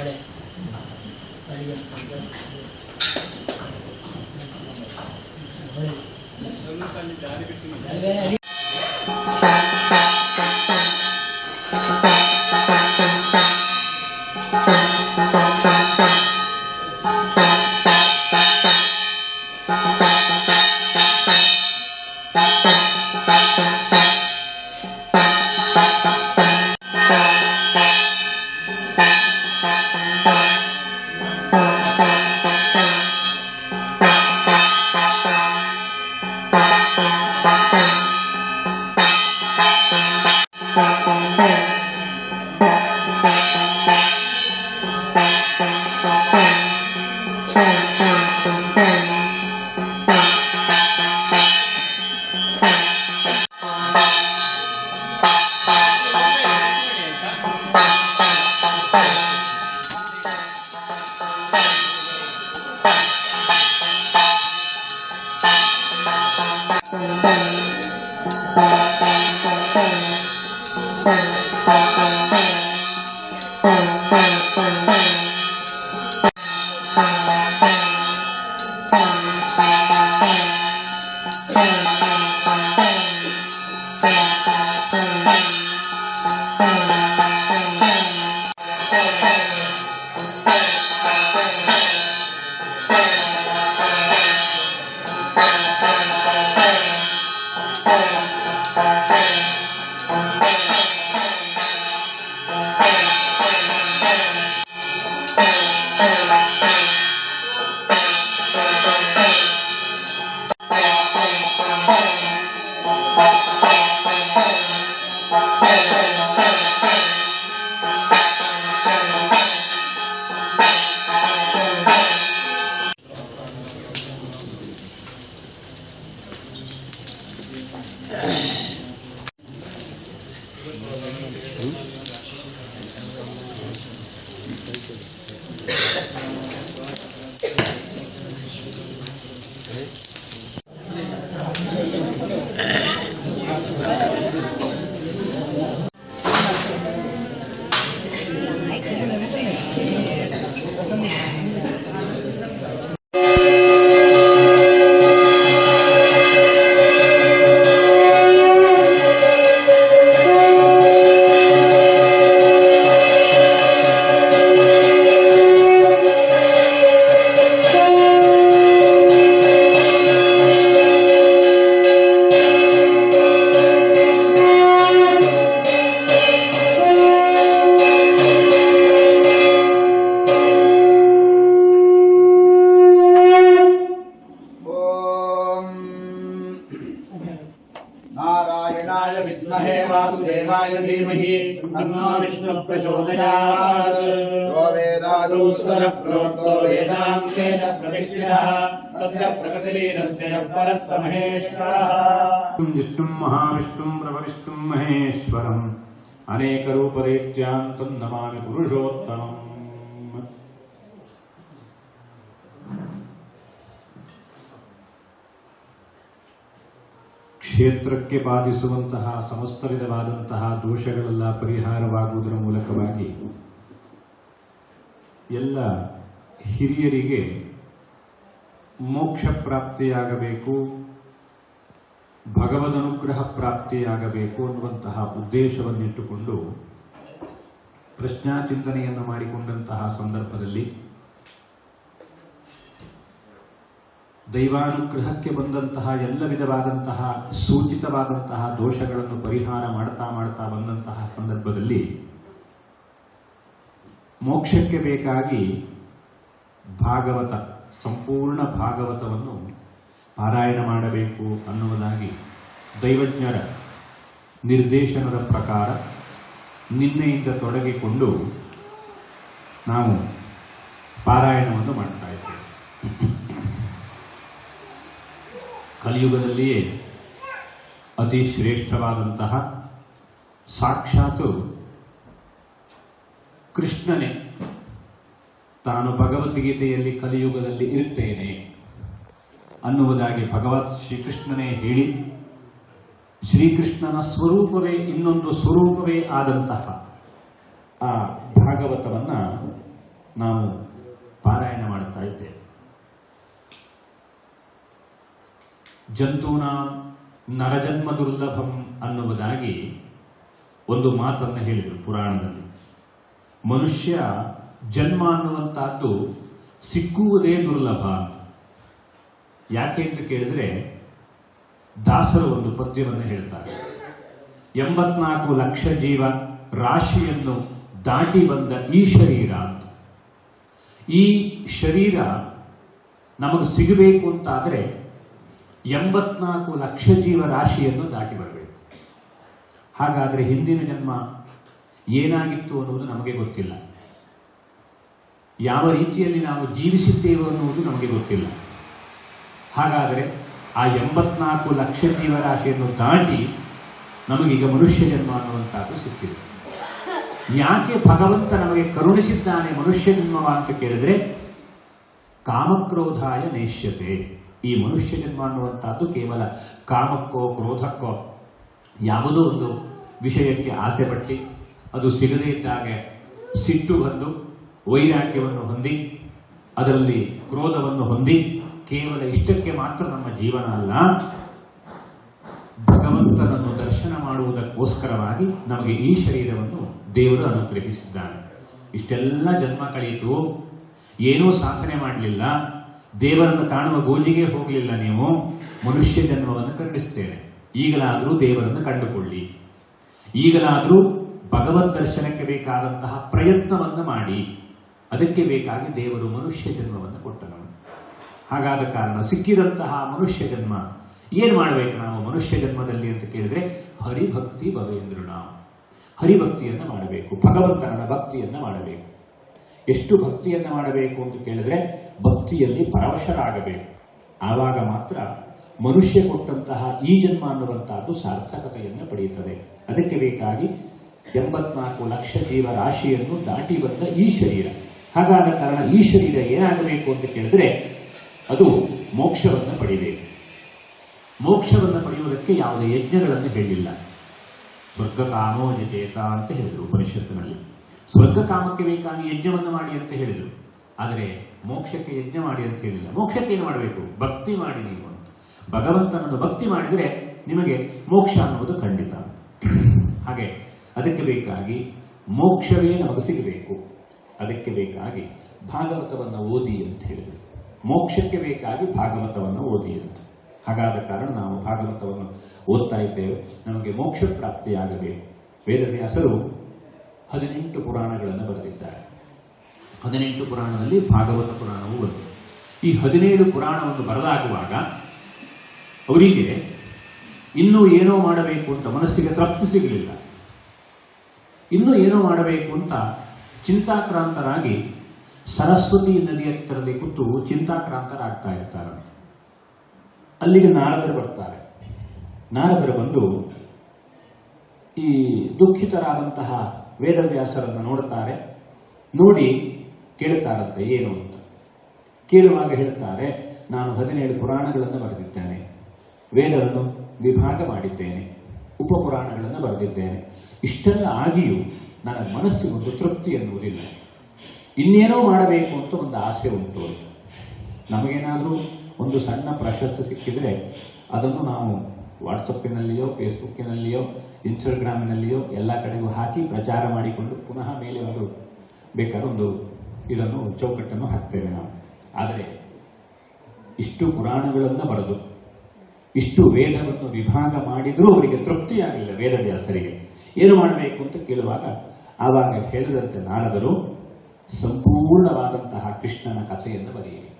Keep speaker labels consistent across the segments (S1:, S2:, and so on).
S1: ಕಡೆ ಸರಿಯಾಗಿ Bye. আছে वासुदेवाय धीमहि तन्नो विष्णुः प्रचोदयात् यो वेदादौ स्वरप्रोक्तो वेदान्तेन प्रतिष्ठितः तस्य प्रगतिलीनस्य यः परः स महेश्वरः
S2: विष्णुं महाविष्णुं प्रभविष्णुं महेश्वरम् अनेकरूपदेत्यां तं नमामि पुरुषोत्तमम् ಕ್ಷೇತ್ರಕ್ಕೆ ಬಾಧಿಸುವಂತಹ ಸಮಸ್ತ ವಿಧವಾದಂತಹ ದೋಷಗಳೆಲ್ಲ ಪರಿಹಾರವಾಗುವುದರ ಮೂಲಕವಾಗಿ ಎಲ್ಲ ಹಿರಿಯರಿಗೆ ಮೋಕ್ಷ ಪ್ರಾಪ್ತಿಯಾಗಬೇಕು ಭಗವದನುಗ್ರಹ ಪ್ರಾಪ್ತಿಯಾಗಬೇಕು ಅನ್ನುವಂತಹ ಉದ್ದೇಶವನ್ನಿಟ್ಟುಕೊಂಡು ಪ್ರಶ್ನಾಚಿಂತನೆಯನ್ನು ಮಾಡಿಕೊಂಡಂತಹ ಸಂದರ್ಭದಲ್ಲಿ ದೈವಾನುಗ್ರಹಕ್ಕೆ ಬಂದಂತಹ ಎಲ್ಲ ವಿಧವಾದಂತಹ ಸೂಚಿತವಾದಂತಹ ದೋಷಗಳನ್ನು ಪರಿಹಾರ ಮಾಡ್ತಾ ಮಾಡ್ತಾ ಬಂದಂತಹ ಸಂದರ್ಭದಲ್ಲಿ ಮೋಕ್ಷಕ್ಕೆ ಬೇಕಾಗಿ ಭಾಗವತ, ಸಂಪೂರ್ಣ ಭಾಗವತವನ್ನು ಪಾರಾಯಣ ಮಾಡಬೇಕು ಅನ್ನುವುದಾಗಿ ದೈವಜ್ಞರ ನಿರ್ದೇಶನದ ಪ್ರಕಾರ ನಿನ್ನೆಯಿಂದ ತೊಡಗಿಕೊಂಡು ನಾವು ಪಾರಾಯಣವನ್ನು ಮಾಡ್ತಾ ಇದ್ದೇವೆ. ಕಲಿಯುಗದಲ್ಲಿಯೇ ಅತಿ ಶ್ರೇಷ್ಠವಾದಂತಹ ಸಾಕ್ಷಾತ್ ಕೃಷ್ಣನೇ. ತಾನು ಭಗವದ್ಗೀತೆಯಲ್ಲಿ ಕಲಿಯುಗದಲ್ಲಿ ಇರುತ್ತೇನೆ ಅನ್ನುವುದಾಗಿ ಭಗವತ್ ಶ್ರೀಕೃಷ್ಣನೇ ಹೇಳಿ, ಶ್ರೀಕೃಷ್ಣನ ಸ್ವರೂಪವೇ ಇನ್ನೊಂದು ಸ್ವರೂಪವೇ ಆದಂತಹ ಆ ಭಾಗವತವನ್ನ ನಾವು ಪಾರಾಯಣ ಮಾಡ್ತಾ ಇದ್ದೇವೆ ಜಂತೂನಾಂ ನರಜನ್ಮ ದುರ್ಲಭಂ ಅನ್ನುವುದಾಗಿ ಒಂದು ಮಾತನ್ನು ಹೇಳಿದರು ಪುರಾಣದಲ್ಲಿ. ಮನುಷ್ಯ ಜನ್ಮ ಅನ್ನುವಂತಹದ್ದು ಸಿಕ್ಕುವುದೇ ದುರ್ಲಭ ಯಾಕೆ ಅಂತ ಕೇಳಿದ್ರೆ ದಾಸರು ಒಂದು ಪದ್ಯವನ್ನು ಹೇಳ್ತಾರೆ. ಎಂಬತ್ನಾಲ್ಕು ಲಕ್ಷ ಜೀವ ರಾಶಿಯನ್ನು ದಾಟಿ ಬಂದ ಈ ಶರೀರ ಈ ಶರೀರ ನಮಗೆ ಸಿಗಬೇಕು ಅಂತಾದರೆ ಎಂಬತ್ನಾಲ್ಕು ಲಕ್ಷ ಜೀವ ರಾಶಿಯನ್ನು ದಾಟಿ ಬರಬೇಕು. ಹಾಗಾದರೆ ಹಿಂದಿನ ಜನ್ಮ ಏನಾಗಿತ್ತು ಅನ್ನುವುದು ನಮಗೆ ಗೊತ್ತಿಲ್ಲ. ಯಾವ ರೀತಿಯಲ್ಲಿ ನಾವು ಜೀವಿಸಿದ್ದೇವೆ ಅನ್ನುವುದು ನಮಗೆ ಗೊತ್ತಿಲ್ಲ. ಹಾಗಾದರೆ ಆ ಎಂಬತ್ನಾಲ್ಕು ಲಕ್ಷ ಜೀವರಾಶಿಯನ್ನು ದಾಟಿ ನಮಗೀಗ ಮನುಷ್ಯ ಜನ್ಮ ಅನ್ನುವಂಥದ್ದು ಸಿಕ್ಕಿದೆ. ಯಾಕೆ ಭಗವಂತ ನಮಗೆ ಕರುಣಿಸಿದ್ದಾನೆ ಮನುಷ್ಯ ಜನ್ಮವ ಅಂತ ಕೇಳಿದ್ರೆ ಕಾಮಕ್ರೋಧಾಯ ನೇಷ್ಯತೆ. ಈ ಮನುಷ್ಯ ಅನ್ನುವಂಥದ್ದು ಕೇವಲ ಕಾಮಕ್ಕೋ, ಕ್ರೋಧಕ್ಕೋ ಯಾವುದೋ ಒಂದು ವಿಷಯಕ್ಕೆ ಆಸೆ ಪಟ್ಟಿ. ಅದು ಸಿಗದೇ ಇದ್ದಾಗೆ ಸಿಟ್ಟು ಬಂದು, ವೈರಾಗ್ಯವನ್ನು ಹೊಂದಿ, ಅದರಲ್ಲಿ ಕ್ರೋಧವನ್ನು ಹೊಂದಿ, ಕೇವಲ ಇಷ್ಟಕ್ಕೆ ಮಾತ್ರ ನಮ್ಮ ಜೀವನ ಅಲ್ಲ, ಭಗವಂತನನ್ನು ದರ್ಶನ ಮಾಡುವುದಕ್ಕೋಸ್ಕರವಾಗಿ ನಮಗೆ ಈ ಶರೀರವನ್ನು ದೇವರು ಅನುಗ್ರಹಿಸಿದ್ದಾನೆ. ಇಷ್ಟೆಲ್ಲ ಜನ್ಮ ಕಳೆಯಿತು, ಏನೂ ಸಾಧನೆ ಮಾಡಲಿಲ್ಲ ದೇವರನ್ನು ಕಾಣುವ ಗೋಜಿಗೆ ಹೋಗಲಿಲ್ಲ ನೀವು, ಮನುಷ್ಯ ಜನ್ಮವನ್ನು ಕರುಣಿಸ್ತೇನೆ ಈಗಲಾದರೂ ದೇವರನ್ನು ಕಂಡುಕೊಳ್ಳಿ. ಈಗಲಾದರೂ ಭಗವದ್ ದರ್ಶನಕ್ಕೆ ಬೇಕಾದಂತಹ ಪ್ರಯತ್ನವನ್ನು ಮಾಡಿ. ಅದಕ್ಕೆ ಬೇಕಾಗಿ ದೇವರು ಮನುಷ್ಯ ಜನ್ಮವನ್ನು ಕೊಟ್ಟನು. ಹಾಗಾದ ಕಾರಣ ಸಿಕ್ಕಿದಂತಹ ಮನುಷ್ಯ ಜನ್ಮ, ಏನು ಮಾಡಬೇಕು ನಾವು ಮನುಷ್ಯ ಜನ್ಮದಲ್ಲಿ ಅಂತ ಕೇಳಿದ್ರೆ, ಹರಿಭಕ್ತಿ ಭವೇಂದ್ರ ನಾವು ಹರಿಭಕ್ತಿಯನ್ನು ಮಾಡಬೇಕು, ಭಗವಂತನ ಭಕ್ತಿಯನ್ನು ಮಾಡಬೇಕು. ಎಷ್ಟು ಭಕ್ತಿಯನ್ನು ಮಾಡಬೇಕು ಅಂತ ಕೇಳಿದ್ರೆ ಭಕ್ತಿಯಲ್ಲಿ ಪರವಶರಾಗಬೇಕು. ಆವಾಗ ಮಾತ್ರ ಮನುಷ್ಯ ಕೊಟ್ಟಂತಹ ಈ ಜನ್ಮ ಅನ್ನುವಂತಹದ್ದು ಸಾರ್ಥಕತೆಯನ್ನು ಪಡೆಯುತ್ತದೆ. ಅದಕ್ಕೆ ಬೇಕಾಗಿ ಎಂಬತ್ನಾಲ್ಕು ಲಕ್ಷ ಜೀವ ರಾಶಿಯನ್ನು ದಾಟಿ ಬಂದ ಈ ಶರೀರ. ಹಾಗಾದ ಕಾರಣ ಈ ಶರೀರ ಏನಾಗಬೇಕು ಅಂತ ಕೇಳಿದ್ರೆ ಅದು ಮೋಕ್ಷವನ್ನು ಪಡೆಯಬೇಕು ಮೋಕ್ಷವನ್ನು ಪಡೆಯುವುದಕ್ಕೆ ಯಾವುದೇ ಯಜ್ಞಗಳನ್ನು ಹೇಳಿಲ್ಲ. ಸ್ವರ್ಗ ಕಾಮೋ ಅಂತ ಹೇಳಿದರು ಉಪನಿಷತ್ತಿನಲ್ಲಿ. ಸ್ವರ್ಗ ಕಾಮಕ್ಕೆ ಬೇಕಾಗಿ ಯಜ್ಞವನ್ನು ಮಾಡಿ ಅಂತ ಹೇಳಿದರು. ಆದರೆ ಮೋಕ್ಷಕ್ಕೆ ಯಜ್ಞ ಮಾಡಿ ಅಂತ ಹೇಳಿಲ್ಲ. ಮೋಕ್ಷಕ್ಕೆ ಏನು ಮಾಡಬೇಕು? ಭಕ್ತಿ ಮಾಡಿ ನೀವು ಅಂತ. ಭಗವಂತನನ್ನು ಭಕ್ತಿ ಮಾಡಿದರೆ ನಿಮಗೆ ಮೋಕ್ಷ ಅನ್ನುವುದು ಖಂಡಿತ. ಹಾಗೆ ಅದಕ್ಕೆ ಬೇಕಾಗಿ ಮೋಕ್ಷವೇ ನಮಗೆ ಸಿಗಬೇಕು. ಅದಕ್ಕೆ ಬೇಕಾಗಿ ಭಾಗವತವನ್ನು ಓದಿ ಅಂತ ಹೇಳಿದರು. ಮೋಕ್ಷಕ್ಕೆ ಬೇಕಾಗಿ ಭಾಗವತವನ್ನು ಓದಿ ಅಂತ. ಹಾಗಾದ ಕಾರಣ ನಾವು ಭಾಗವತವನ್ನು ಓದ್ತಾ ಇದ್ದೇವೆ. ನಮಗೆ ಮೋಕ್ಷ ಪ್ರಾಪ್ತಿಯಾಗಬೇಕು ವೇದವ್ಯಾಸರು ಹದಿನೆಂಟು ಪುರಾಣಗಳನ್ನು ಬರೆದಿದ್ದಾರೆ. ಹದಿನೆಂಟು ಪುರಾಣದಲ್ಲಿ ಭಾಗವತ ಪುರಾಣವೂ ಬಂತು ಈ ಹದಿನೇಳು ಪುರಾಣವನ್ನು ಬರೆದಾಗುವಾಗ ಅವರಿಗೆ ಇನ್ನೂ ಏನೋ ಮಾಡಬೇಕು ಅಂತ ಮನಸ್ಸಿಗೆ ತೃಪ್ತಿ ಸಿಗಲಿಲ್ಲ. ಇನ್ನೂ ಏನೋ ಮಾಡಬೇಕು ಅಂತ ಚಿಂತಾಕ್ರಾಂತರಾಗಿ ಸರಸ್ವತಿ ನದಿಯ ಹತ್ತಿರದಲ್ಲಿ ಕೂತು ಚಿಂತಾಕ್ರಾಂತರಾಗ್ತಾ ಇರ್ತಾರಂತೆ ಅಲ್ಲಿಗೆ ನಾರದರು ಬರ್ತಾರೆ. ನಾರದರು ಬಂದು ಈ ದುಃಖಿತರಾದಂತಹ ವೇದವ್ಯಾಸರನ್ನು ನೋಡುತ್ತಾರೆ ನೋಡಿ ಕೇಳ್ತಾರಂತೆ ಏನು ಅಂತ. ಕೇಳುವಾಗ ಹೇಳ್ತಾರೆ ನಾನು ಹದಿನೇಳು ಪುರಾಣಗಳನ್ನು ಬರೆದಿದ್ದೇನೆ. ವೇದವನ್ನು ವಿಭಾಗ ಮಾಡಿದ್ದೇನೆ, ಉಪಪುರಾಣಗಳನ್ನು ಬರೆದಿದ್ದೇನೆ. ಇಷ್ಟೆಲ್ಲ ಆಗಿಯೂ ನನ್ನ ಮನಸ್ಸಿಗೆ ಒಂದು ತೃಪ್ತಿ ಎನ್ನುವುದಿಲ್ಲ. ಇನ್ನೇನೋ ಮಾಡಬೇಕು ಅಂತ ಒಂದು ಆಸೆ ಉಂಟು ನಮಗೇನಾದರೂ ಒಂದು ಸಣ್ಣ ಪ್ರಶಸ್ತಿ ಸಿಕ್ಕಿದರೆ ಅದನ್ನು ನಾವು ವಾಟ್ಸಪ್ಪಿನಲ್ಲಿಯೋ ಫೇಸ್ಬುಕ್ಕಿನಲ್ಲಿಯೋ ಇನ್ಸ್ಟಾಗ್ರಾಮಿನಲ್ಲಿಯೋ ಎಲ್ಲ ಕಡೆಗೂ ಹಾಕಿ ಪ್ರಚಾರ ಮಾಡಿಕೊಂಡು ಪುನಃ ಮೇಲೆ ಒಂದು ಬೇಕಾದ ಒಂದು ಇದನ್ನು ಚೌಕಟ್ಟನ್ನು ಹಾಕ್ತೇವೆ ನಾವು. ಆದರೆ ಇಷ್ಟು ಪುರಾಣಗಳನ್ನು ಬರೆದು, ಇಷ್ಟು ವೇದವನ್ನು ವಿಭಾಗ ಮಾಡಿದರೂ ಅವರಿಗೆ ತೃಪ್ತಿಯಾಗಿಲ್ಲ ವೇದವ್ಯಾಸರಿಗೆ. ಏನು ಮಾಡಬೇಕು ಅಂತ ಕೇಳುವಾಗ ಆವಾಗ ಹೇಳಿದಂತೆ ನಾರದರು, ಸಂಪೂರ್ಣವಾದಂತಹ ಕೃಷ್ಣನ ಕಥೆಯನ್ನು ಬರೆಯಿರಿ.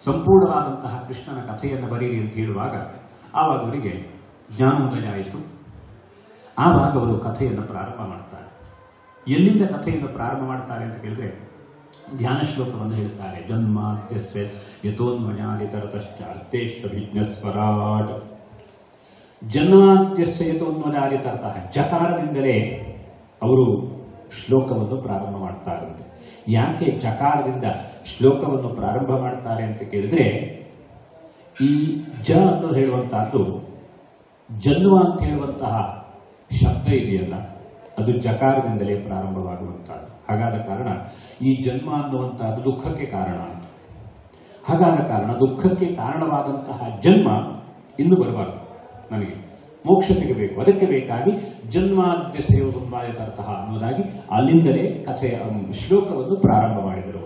S2: ಸಂಪೂರ್ಣವಾದಂತಹ ಕೃಷ್ಣನ ಕಥೆಯನ್ನು ಬರೀರಿ ಅಂತ ಹೇಳುವಾಗ ಆವಾಗ ಅವರಿಗೆ ಜ್ಞಾನೋದಯ ಆಯಿತು. ಆವಾಗ ಅವರು ಕಥೆಯನ್ನು ಪ್ರಾರಂಭ ಮಾಡ್ತಾರೆ. ಎಲ್ಲಿಂದ ಕಥೆಯನ್ನು ಪ್ರಾರಂಭ ಮಾಡ್ತಾರೆ ಅಂತ ಕೇಳಿದ್ರೆ ಧ್ಯಾನ ಶ್ಲೋಕವನ್ನು ಹೇಳ್ತಾರೆ. ಜನ್ಮಾದ್ಯಸ್ಯ ಯಥೋನ್ಮಜಾದಿತರತಶ್ಚಾರ್ದೇಶ್ವರಾಟ್ ಜನ್ಮಾತ್ಯಸ್ಯ ಯಥೋನ್ಮಜಾದಿತರತಃ ಜಕಾರದಿಂದಲೇ ಅವರು ಶ್ಲೋಕವನ್ನು ಪ್ರಾರಂಭ ಮಾಡ್ತಾರಂತೆ ಯಾಕೆ ಜಕಾರದಿಂದ ಶ್ಲೋಕವನ್ನು ಪ್ರಾರಂಭ ಮಾಡ್ತಾರೆ ಅಂತ ಕೇಳಿದ್ರೆ ಈ ಜ ಅಂತ ಹೇಳುವಂತಹದ್ದು ಜನ್ಮ ಅಂತ ಹೇಳುವಂತಹ ಶಬ್ದ ಇದೆಯಲ್ಲ, ಅದು ಜಕಾರದಿಂದಲೇ ಪ್ರಾರಂಭವಾಗುವಂತಹದ್ದು ಹಾಗಾದ ಕಾರಣ ಈ ಜನ್ಮ ಅನ್ನುವಂತಹದ್ದು ದುಃಖಕ್ಕೆ ಕಾರಣ ಅಂತ. ಹಾಗಾದ ಕಾರಣ ದುಃಖಕ್ಕೆ ಕಾರಣವಾದಂತಹ ಜನ್ಮ ಇನ್ನು ಬರಬಾರದು ನನಗೆ. ಮೋಕ್ಷ ಸಿಗಬೇಕು. ಅದಕ್ಕೆ ಬೇಕಾಗಿ ಜನ್ಮಾದ್ಯ ಸೇವಕಂಬಾಯತರ್ಥಃ ಅನ್ನೋದಾಗಿ ಅಲ್ಲಿಂದಲೇ ಕಥೆಯ ಶ್ಲೋಕವನ್ನು ಪ್ರಾರಂಭ ಮಾಡಿದರು.